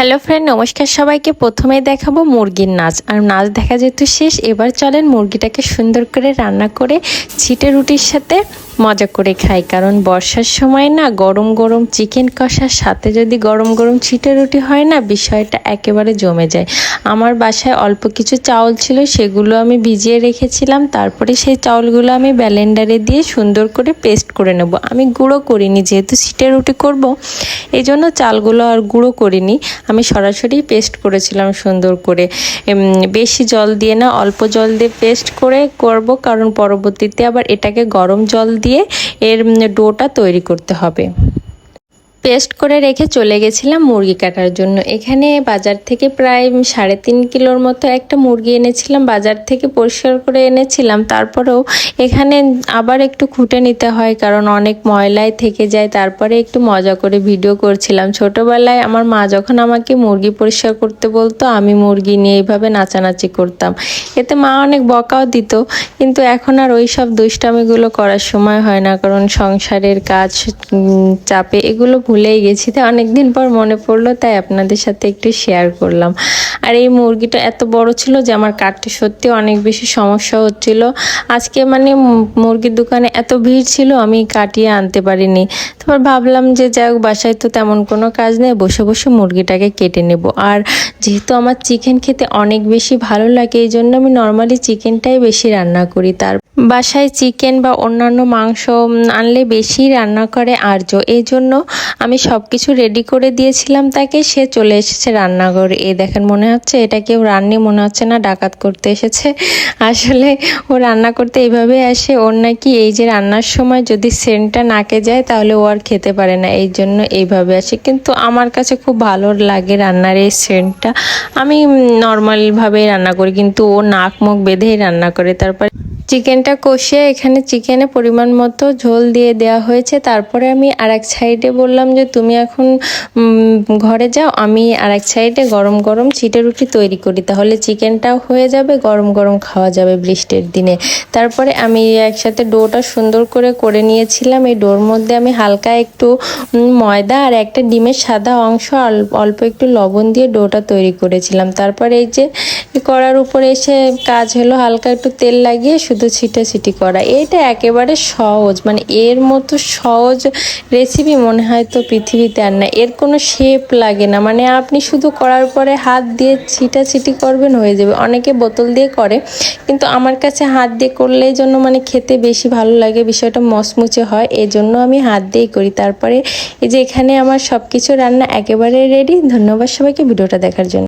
Hello friend, নমস্কার সবাইকে। প্রথমে দেখাবো মুরগির নাচ। আর নাচ দেখা যেহেতু শেষ, এবার চলেন মুরগিটাকে সুন্দর করে রান্না করে ছিটে রুটির সাথে মজা করে খাই, কারণ বর্ষার সময় না গরম গরম চিকেন কষার সাথে যদি গরম গরম ছিটে রুটি হয় না, বিষয়টা একেবারে জমে যায়। আমার বাসায় অল্প কিছু চাউল ছিল, সেগুলো আমি ভিজিয়ে রেখেছিলাম, তারপরে সেই চাউলগুলো আমি ব্যালেন্ডারে দিয়ে সুন্দর করে পেস্ট করে নেব। আমি গুঁড়ো করিনি, যেহেতু ছিটে রুটি করব এই জন্য চালগুলো আর গুঁড়ো করিনি। আমি সরাসরি পেস্ট করেছিলাম সুন্দর করে। বেশি জল দিয়ে না, অল্প জল দিয়ে পেস্ট করে করব, কারণ পরবর্তীতে আবার এটাকে গরম জল দিয়ে এর উম, ডোটা তৈরি করতে হবে। পেস্ট করে রেখে চলে গেছিলাম মুরগি কাটার জন্য। এখানে বাজার থেকে প্রায় সাড়ে তিন কিলোর মতো একটা মুরগি এনেছিলাম, বাজার থেকে পরিষ্কার করে এনেছিলাম। তারপরেও এখানে আবার একটু খুঁটে নিতে হয়, কারণ অনেক ময়লায় থেকে যায়। তারপরে একটু মজা করে ভিডিও করছিলাম। ছোটোবেলায় আমার মা যখন আমাকে মুরগি পরিষ্কার করতে বলতো, আমি মুরগি নিয়ে এইভাবে নাচানাচি করতাম। এতে মা অনেক বকাও দিত, কিন্তু এখন আর ওই সব দুষ্টামিগুলো করার সময় হয় না, কারণ সংসারের কাজ চাপে এগুলো ভুলেই গেছি। তাই অনেকদিন পর মনে পড়ল, তাই আপনাদের সাথে একটু শেয়ার করলাম। আর এই মুরগিটা এত বড় ছিল যে আমার কাটতে সত্যি অনেক বেশি সমস্যা হচ্ছিল। আজকে মানে মুরগির দোকানে এত ভিড় ছিল, আমি কাটিয়ে আনতে পারিনি। তারপর ভাবলাম যে যাই হোক, বাসায় তো তেমন কোনো কাজ নেই, বসে বসে মুরগিটাকে কেটে নেব। আর যেহেতু আমার চিকেন খেতে অনেক বেশি ভালো লাগে, এই জন্য আমি নর্মালি চিকেনটাই বেশি রান্না করি। তার বাসায় চিকেন বা অন্যান্য মাংস আনলে বেশি রান্না করে আর্য। এই জন্য আমি সব কিছু রেডি করে দিয়েছিলাম তাকে, সে চলে এসেছে রান্নাঘরে। এই দেখেন, মনে হচ্ছে এটা কেউ রান্নি, মনে হচ্ছে না ডাকাত করতে এসেছে। আসলে ও রান্না করতে এইভাবে আসে, ওর নাকি এই যে রান্নার সময় যদি সেন্টটা নাকে যায়, তাহলে ও আর খেতে পারে না। এই জন্য এইভাবে আসে। কিন্তু আমার কাছে খুব ভালো লাগে রান্নার এই সেন্টটা। আমি নর্মালভাবেই রান্না করি, কিন্তু ও নাক মুখ বেঁধেই রান্না করে। তারপর চিকেনটা কষিয়ে এখানে চিকেনে পরিমাণ মতো ঝোল দিয়ে দেওয়া হয়েছে। তারপরে আমি আর এক সাইডে বললাম যে, তুমি এখন ঘরে যাও, আমি আর এক সাইডে গরম গরম চিটে রুটি তৈরি করি। তাহলে চিকেনটাও হয়ে যাবে, গরম গরম খাওয়া যাবে বৃষ্টির দিনে। তারপরে আমি একসাথে ডোটা সুন্দর করে করে নিয়েছিলাম। এই ডোর মধ্যে আমি হালকা একটু ময়দা আর একটা ডিমের সাদা অংশ অল্প একটু লবণ দিয়ে ডোটা তৈরি করেছিলাম। তারপরে এই যে করার উপরে এসে কাজ হলো, হালকা একটু তেল লাগিয়ে ছিটাছিটি করা। এটা একেবারে সহজ। মানে এর মতো সহজ রেসিপি মনে হয় তো পৃথিবীতে আর না। এর কোনো শেপ লাগে না। মানে আপনি শুধু করার পরে হাত দিয়ে ছিটাছিটি করবেন, হয়ে যাবে। অনেকে বোতল দিয়ে করে, কিন্তু আমার কাছে হাত দিয়ে করলে এই জন্য মানে খেতে বেশি ভালো লাগে, বিষয়টা মচমুচে হয়। এই জন্য আমি হাত দিয়েই করি। তারপরে এই যে এখানে আমার সব কিছু রান্না একেবারে রেডি ধন্যবাদ সবাইকে ভিডিওটা দেখার জন্য।